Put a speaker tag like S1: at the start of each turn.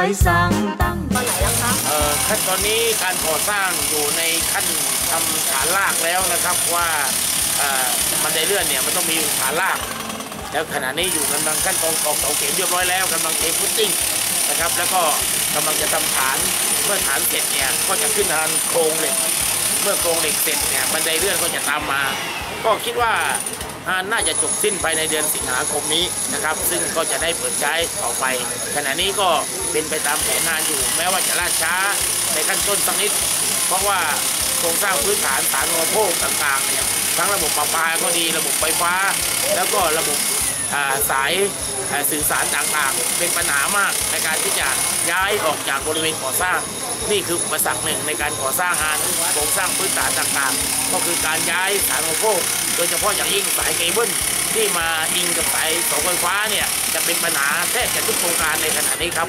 S1: อยสั่งตั้ง
S2: ตอนไหนแล้วคะ
S3: เอ่อขั้นตอนนี้การก่อสร้างอยู่ในขั้นทำฐานรากแล้วนะครับว่าเอ่อบันไดเลื่อนเนี่ยมันต้องมีฐานราก แล้วขณะนี้อยู่กำลังขั้นตอนตอกเสาเข็มเรียบร้อยแล้วกำลังเทฟุตติ้งนะครับแล้วก็กำลังจะทำฐานเมื่อฐานเสร็จเนี่ยก็จะขึ้นทางโครงเหล็กเมื่อโครงเหล็กเสร็จเนี่ยบันไดเลื่อนก็จะตามมา ก็คิดว่า นน่าจะจบสิ้นภายในเดือนสิงหาคมนี้นะครับ ซึ่งก็จะได้เปิดใช้ต่อไป ขณะนี้ก็เป็นไปตามแผนงานอยู่ แม้ว่าจะล่าช้าในขั้นต้นสักนิด เพราะว่าโครงสร้างพื้นฐานสาธารณูปโภคต่างๆเนี่ยทั้งระบบประปาก็ดีระบบไฟฟ้า แล้วก็ระบบาสายาสื่อสารต่างๆ เป็นปัญหามากในการที่จะย้ายออกจากบริเวณก่อสร้าง นี่คืออุปสรรคหนึ่งในการก่อสร้างงานโครงสร้างพื้นฐานต่างๆ ก็คือการย้ายสารอุปโภค ดยเฉพาะอย่างยิ่งสายเคเบิลที่มาอิงกับสายเสาไฟฟ้าเนี่ยจะเป็นปัญหาแทบจะทุกโครงการในขณะนี้ครับ